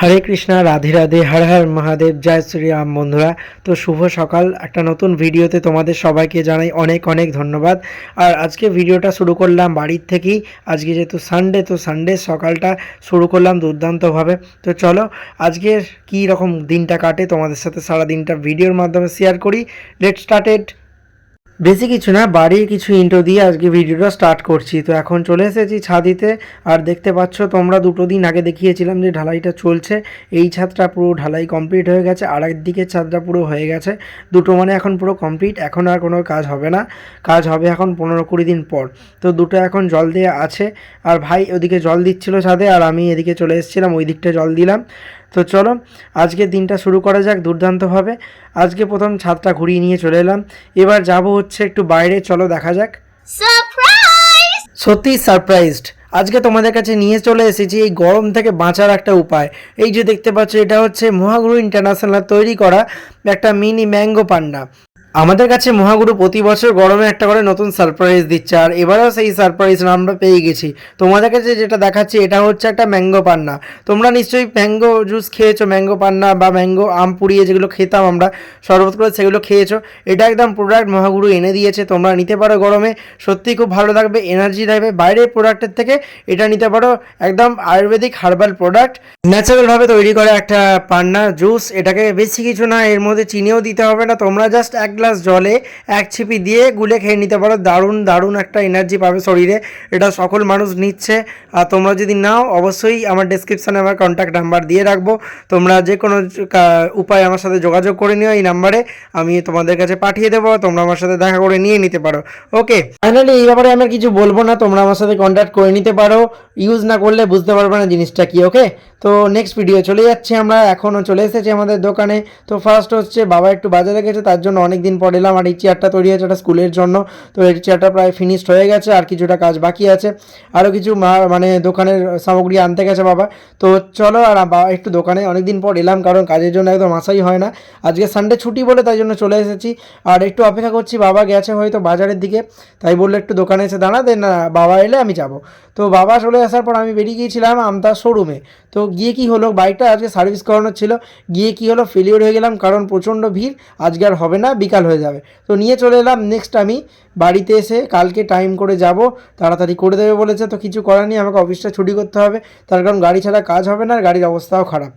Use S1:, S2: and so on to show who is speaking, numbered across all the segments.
S1: হরে কৃষ্ণা, রাধে রাধে, হর হর মহাদেব, জয় শ্রীরাম বন্ধুরা। তো শুভ সকাল। একটা নতুন ভিডিওতে তোমাদের সবাইকে জানাই অনেক অনেক ধন্যবাদ। আর আজকে ভিডিওটা শুরু করলাম বাড়ির থেকেই। আজকে যেহেতু সানডে তো সানডে সকালটা শুরু করলাম দুর্দান্তভাবে। তো চলো, আজকে কী রকম দিনটা কাটে তোমাদের সাথে সারা দিনটা ভিডিওর মাধ্যমে শেয়ার করি। লেট স্টার্টেড বেশি কিছু না, বাড়ির কিছু ইন্টো দিয়ে আজকে ভিডিওটা স্টার্ট করছি। তো এখন চলে এসেছি ছাদিতে, আর দেখতে পাচ্ছ তোমরা দুটো দিন আগে দেখিয়েছিলাম যে ঢালাইটা চলছে। এই ছাদটা পুরো ঢালাই কমপ্লিট হয়ে গেছে, আর একদিকে ছাদটা পুরো হয়ে গেছে। দুটো মানে এখন পুরো কমপ্লিট এখন আর কোনো কাজ হবে না। কাজ হবে এখন পনেরো কুড়ি দিন পর। তো দুটো এখন জল দিয়ে আছে, আর ভাই ওদিকে জল দিচ্ছিল ছাদে, আর আমি এদিকে চলে এসেছিলাম, ওই দিকটা জল দিলাম। তো চলো আজকে দিনটা শুরু করা যাক দুর্দান্তভাবে। আজকে প্রথম ছাদটা ঘুরিয়ে নিয়ে চলে এলাম। এবার যাব হচ্ছে একটু বাইরে চলো দেখা যাক। সত্যি সারপ্রাইজড আজকে তোমাদের কাছে নিয়ে চলে এসেছি এই গরম থেকে বাঁচার একটা উপায়। এই যে দেখতে পাচ্ছ এটা হচ্ছে মহাগুরু ইন্টারন্যাশনাল তৈরি করা একটা মিনি ম্যাঙ্গো পান্ডা আমাদের কাছে মহাগুরু প্রতি বছর গরমে একটা করে নতুন সারপ্রাইজ দিচ্ছে, আর এবারেও সেই সারপ্রাইজ আমরা পেয়ে গেছি। তোমাদের কাছে যেটা দেখাচ্ছি, এটা হচ্ছে একটা ম্যাঙ্গো পান্না তোমরা নিশ্চয়ই ম্যাঙ্গো জুস খেয়েছো ম্যাঙ্গো পান্না বা ম্যাঙ্গো আম পুড়িয়ে যেগুলো খেতাম আমরা, শরবত করে সেগুলো খেয়েছো, এটা একদম প্রোডাক্ট মহাগুরু এনে দিয়েছে, তোমরা নিতে পারো গরমে। সত্যি খুব ভালো লাগবে এনার্জি লাগবে বাইরের প্রোডাক্টের থেকে এটা নিতে পারো, একদম আয়ুর্বেদিক হার্বাল প্রোডাক্ট ন্যাচারালভাবে তৈরি করা একটা পান্না জুস এটাকে বেশি কিছু না, এর মধ্যে চিনিও দিতে হবে না, তোমরা জাস্ট এক গ্লাস জলে এক ছিপি দিয়ে গুলে খেয়ে নিতে পারো। দারুণ দারুণ একটা এনার্জি পাবে শরীরে। এটা সকল মানুষ নিচ্ছে। আর তোমরা যদি নাও, অবশ্যই আমার ডেসক্রিপশানে আমার কন্ট্যাক্ট নাম্বার দিয়ে রাখব। তোমরা যে কোনো উপায়ে আমার সাথে যোগাযোগ করে নিও এই নাম্বারে আমি তোমাদের কাছে পাঠিয়ে দেবো, তোমরা আমার সাথে দেখা করে নিয়ে নিতে পারো। ওকে ফাইনালি এই ব্যাপারে আমি কিছু বলব না। তোমরা আমার সাথে কন্ট্যাক্ট করে নিতে পারো। ইউজ না করলে বুঝতে পারবে না জিনিসটা কি ওকে তো নেক্সট ভিডিও চলে যাচ্ছি আমরা। এখনও চলে এসেছি আমাদের দোকানে। তো ফার্স্ট হচ্ছে, বাবা একটু বাজারে গেছে, তার জন্য অনেক দিন পর এলাম আর এই চেয়ারটা তৈরি হয়েছে একটা স্কুলের জন্য। তো এই চেয়ারটা প্রায় ফিনিশড হয়ে গেছে, আর কিছুটা কাজ বাকি আছে। আরও কিছু মানে দোকানের সামগ্রী আনতে গেছে বাবা। তো চলো আর বাবা একটু দোকানে অনেক দিন পর এলাম, কারণ কাজের জন্য একদম আসাই হয় না। আজকে সানডে ছুটি বলে তাই জন্য চলে এসেছি। আর একটু অপেক্ষা করছি, বাবা গেছে হয়তো বাজারের দিকে। তাই বলল একটু দোকানে এসে দাঁড়া দেন বাবা এলে আমি যাব। তো বাবা চলে আসার পর আমি বেরিয়ে গিয়েছিলাম আমতার শোরুমে তো গিয়ে কি হলো বাইকটা আজকে সার্ভিস করানোর ছিল। গিয়ে কি হলো ফেলিওর হয়ে গেলাম, কারণ প্রচণ্ড ভিড়। আজকে আর হবে না, বিকাল হয়ে যাবে। তো নিয়ে চলে এলাম নেক্সট আমি বাড়িতে এসে কালকে টাইম করে যাব, তাড়াতাড়ি করে দেবে বলেছে, তো কিছু করার নেই, আমাকে অফিসটা ছুটি করতে হবে, তার কারণ গাড়ি ছাড়া কাজ হবে না, আর গাড়ির অবস্থাও খারাপ।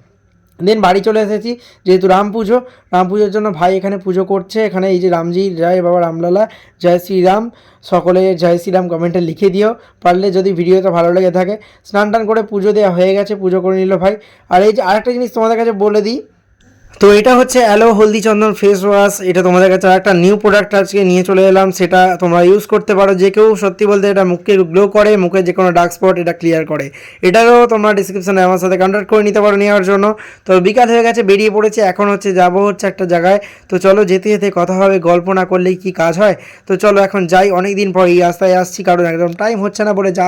S1: দেন বাড়ি চলে এসেছি, যেহেতু রাম পুজো, রাম পুজোর জন্য ভাই এখানে পুজো করছে, এখানে এই যে রামজি, জয় বাবা রামলালা, জয় শ্রীরাম, সকলে জয় শ্রীরাম কমেন্টে লিখে দিও, পারলে যদি ভিডিওটা ভালো লেগে থাকে। স্নান টান করে পুজো দেওয়া হয়ে গেছে, পুজো করে নিল ভাই। আর এই যে আরেকটা জিনিস তোমাদের কাছে বলে দিই তো এটা হচ্ছে aloe haldi chandan face wash এটা তোমাদের কাছে একটা নিউ প্রোডাক্ট আজকে নিয়ে চলে এলাম। সেটা তোমরা ইউজ করতে পারো। যে কেউ সত্যি বলতে এটা মুখকে গ্লো করে, মুখে যে কোনো ডার্ক স্পট এটা ক্লিয়ার করে। এটারও তোমরা ডিসক্রিপশনে আমার সাথে কন্ট্যাক্ট করে নিতে পারো নেওয়ার জন্য। তো বিকাল হয়ে গেছে, বেরিয়ে পড়েছে। এখন হচ্ছে যাব হচ্ছে একটা জায়গায়। তো চলো যেতে যেতে কথা হবে, গল্প না করলেই কি কাজ হয়? তো চলো এখন যাই। অনেক দিন পর এই রাস্তায় আসছি, কারণ একদম টাইম হচ্ছে না বলে যা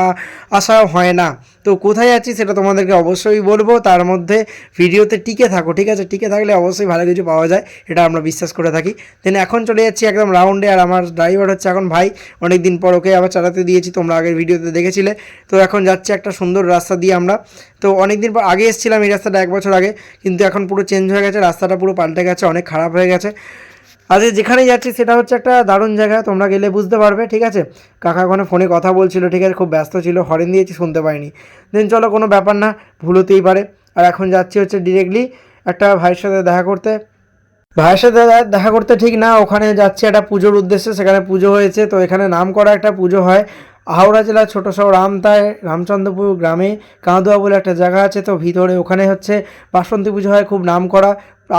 S1: আসাও হয় না। তো কোথায় যাচ্ছি সেটা তোমাদেরকে অবশ্যই বলব। তার মধ্যে ভিডিওতে টিকে থাকো, ঠিক আছে? টিকে থাকলে অবশ্যই ভালো কিছু পাওয়া যায়, এটা আমরা বিশ্বাস করে থাকি। দেন এখন চলে যাচ্ছি একদম রাউন্ডে আর আমার ড্রাইভার হচ্ছে এখন ভাই। অনেক দিন পর ওকে আবার চালাতে দিয়েছি, তোমরা আগের ভিডিওতে দেখেছিলে। তো এখন যাচ্ছি একটা সুন্দর রাস্তা দিয়ে আমরা। তো অনেক দিন পর, আগে এসেছিলাম এই রাস্তাটা এক বছর আগে, কিন্তু এখন পুরো চেঞ্জ হয়ে গেছে, রাস্তাটা পুরো পাল্টে গেছে, অনেক খারাপ হয়ে গেছে। আজকে যেখানেই যাচ্ছি, সেটা হচ্ছে একটা দারুণ জায়গা, তোমরা গেলে বুঝতে পারবে, ঠিক আছে? কাকা ওখানে ফোনে কথা বলছিল, ঠিক আছে? খুব ব্যস্ত ছিল হরেন দিয়েছি, শুনতে পাইনি। দেন চলো, কোনো ব্যাপার না, ভুল হতেই পারে। আর এখন যাচ্ছি হচ্ছে ডিরেক্টলি একটা ভাইয়ের সাথে দেখা করতে। ভাইয়ের সাথে দেখা করতে ঠিক না, ওখানে যাচ্ছি একটা পুজোর উদ্দেশ্যে, সেখানে পুজো হয়েছে, তো এখানে নাম করা একটা পুজো হয়। হাওড়া জেলার ছোটো শহর রামতায় রামচন্দ্রপুর গ্রামে কাঁদুয়া বলে একটা জায়গা আছে, তো ভিতরে ওখানে হচ্ছে বাসন্তী পুজো হয় খুব নাম করা।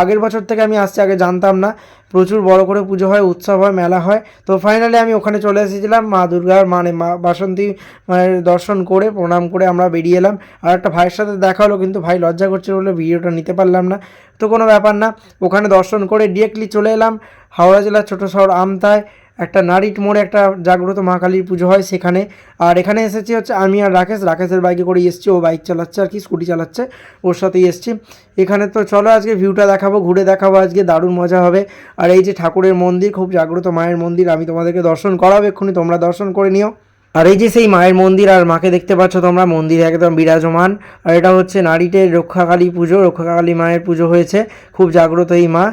S1: আগের বছর থেকে আমি আসছি, আগে জানতাম না। প্রচুর বড় করে পুজো হয়, উৎসব হয়, মেলা হয়। তো ফাইনালি আমি ওখানে চলে এসেছিলাম, মা দুর্গার মানে মা বাসন্তী মায়ের দর্শন করে, প্রণাম করে আমরা বেরিয়ে এলাম। আর একটা ভাইয়ের সাথে দেখা হলো, কিন্তু ভাই লজ্জা করছে বলে ভিডিওটা নিতে পারলাম না। তো কোনো ব্যাপার না, ওখানে দর্শন করে ডিরেক্টলি চলে এলাম। হাওড়া জেলার ছোটো শহর আমতায় একটা নারীট মোড়ে একটা জাগ্রত মা কালীর পুজো হয় সেখানে। আর এখানে এসেছি হচ্ছে আমি আর রাকেশ। রাকেশের বাইকে করে এসেছি, ও বাইক চালাচ্ছে আর কি, স্কুটি চালাচ্ছে, ওর সাথেই এসেছি। এখানে তো চলো আজকে ভিউটা দেখাবো, ঘুরে দেখাবো আজকে, দারুণ মজা হবে। আর এই যে ঠাকুরের মন্দির, খুব জাগ্রত মায়ের মন্দির, আমি তোমাদেরকে দর্শন করাবো এক্ষুনি, তোমরা দর্শন করে নিও। আর এই যে সেই মায়ের মন্দির, আর মাকে দেখতে পাচ্ছ তোমরা, মন্দির একদম বিরাজমান। আর এটা হচ্ছে নারীটের রক্ষাকালী পুজো, রক্ষাকালী মায়ের পুজো হয়েছে, খুব জাগ্রত এই মা।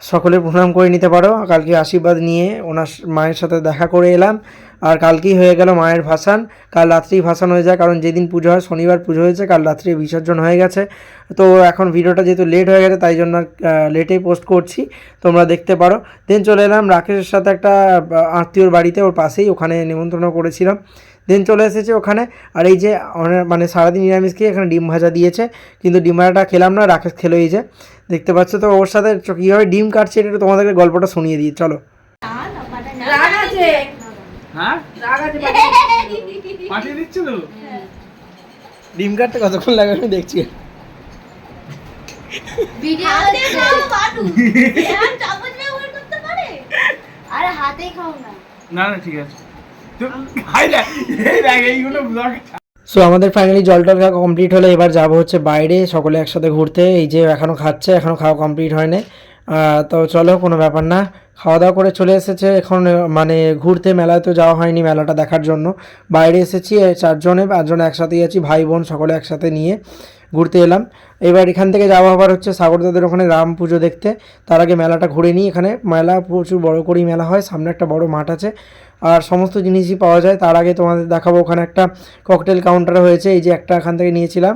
S1: সকলে প্রণাম করে নিতে পারো। কালকে আশীর্বাদ নিয়ে ওনার মায়ের সাথে দেখা করে এলাম। আর কালকেই হয়ে গেল মায়ের ভাসান। কাল রাত্রেই ভাসান হয়ে যায়, কারণ যেদিন পুজো হয়, শনিবার পুজো হয়েছে, কাল রাত্রে বিসর্জন হয়ে গেছে। তো এখন ভিডিওটা যেহেতু লেট হয়ে গেছে, তাই জন্য লেটেই পোস্ট করছি। তোমরা দেখতে পারো। দেন চলে এলাম রাকেশের সাথে একটা আত্মীয়র বাড়িতে, ওর পাশেই, ওখানে নিমন্ত্রণ করেছিলাম। দেন চলে এসেছে ওখানে। আর এই যে মানে সারাদিন নিরামিষ খেয়ে এখানে ডিম ভাজা দিয়েছে। কিন্তু ডিম ভাজাটা খেলাম না রাকেশ খেলো এই যে। দেখতে পাচ্ছ তো ওর সাথে চ- কীভাবে ডিম কাটছে এটা একটু তোমাদেরকে গল্পটা শুনিয়ে দিই চলো।
S2: হ্যাঁ? তো?
S1: ডিম কাটতে কতক্ষণ লাগে আমি দেখছি।
S3: হাতে খাও না
S2: না ঠিক আছে।
S1: সো আমাদের ফাইনালি জল টল খাওয়া কমপ্লিট হলে। এবার যাব হচ্ছে বাইরে, সকলে একসাথে ঘুরতে। এই যে এখনও খাচ্ছে এখনও খাওয়া কমপ্লিট হয়নি। তো চলো, কোনো ব্যাপার না। খাওয়া দাওয়া করে চলে এসেছে। এখন মানে ঘুরতে মেলায় তো যাওয়া হয়নি মেলাটা দেখার জন্য। বাইরে এসেছি চারজনে, পাঁচজন একসাথেই আছি, ভাই বোন সকলে একসাথে নিয়ে ঘুরতে এলাম। এবার এখান থেকে যাওয়া আবার হচ্ছে সাগরদাদের ওখানে রাম পুজো দেখতে। তার আগে মেলাটা ঘুরে নিই এখানে। মেলা প্রচুর বড় করেই মেলা হয়। সামনে একটা বড় মাঠ আছে। আর সমস্ত জিনিসই পাওয়া যায়। তার আগে তোমাদের দেখাবো, ওখানে একটা ককটেল কাউন্টার হয়েছে। এই যে একটা এখান থেকে নিয়েছিলাম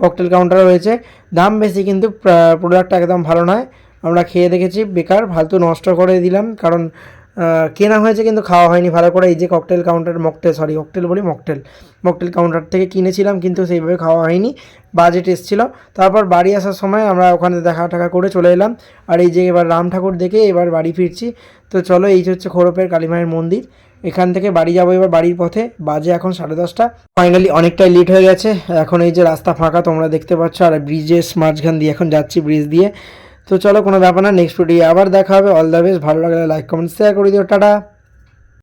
S1: ককটেল কাউন্টার হয়েছে। দাম বেশি কিন্তু প্রোডাক্টটা একদম ভালো নয়। আমরা খেয়ে দেখেছি, বেকার, ফালতু নষ্ট করে দিলাম। কারণ কেনা হয়েছে কিন্তু খাওয়া হয়নি। ভালো করে এই যে cocktail counter mocktail sorry cocktail বলি মকটেল মকটেল কাউন্টার থেকে কিনেছিলাম কিন্তু সেইভাবে খাওয়া হয়নি। বাজেট এসেছিল। তারপর বাড়ি আসার সময় আমরা ওখানে দেখা টাকা করে চলে এলাম। আর এই যে এবার রাম ঠাকুর দেখে এবার বাড়ি ফিরছি। তো চলো, এই যে হচ্ছে খোরপের কালীমায়ের মন্দির। এখান থেকে বাড়ি যাব এবার বাড়ির পথে। বাজে এখন সাড়ে দশটা। ফাইনালি অনেকটাই লেট হয়ে গেছে। এখন এই যে রাস্তা ফাঁকা তোমরা দেখতে পাচ্ছ। আর ব্রিজের মাঝখান দিয়ে এখন যাচ্ছি ব্রিজ দিয়ে। তো চলো কোনো ব্যাপার না নেক্সট ভিডিও আবার দেখা হবে। অল দ্য বেস্ট ভালো লাগলে লাইক কমেন্ট শেয়ার করে দিও, টাটা।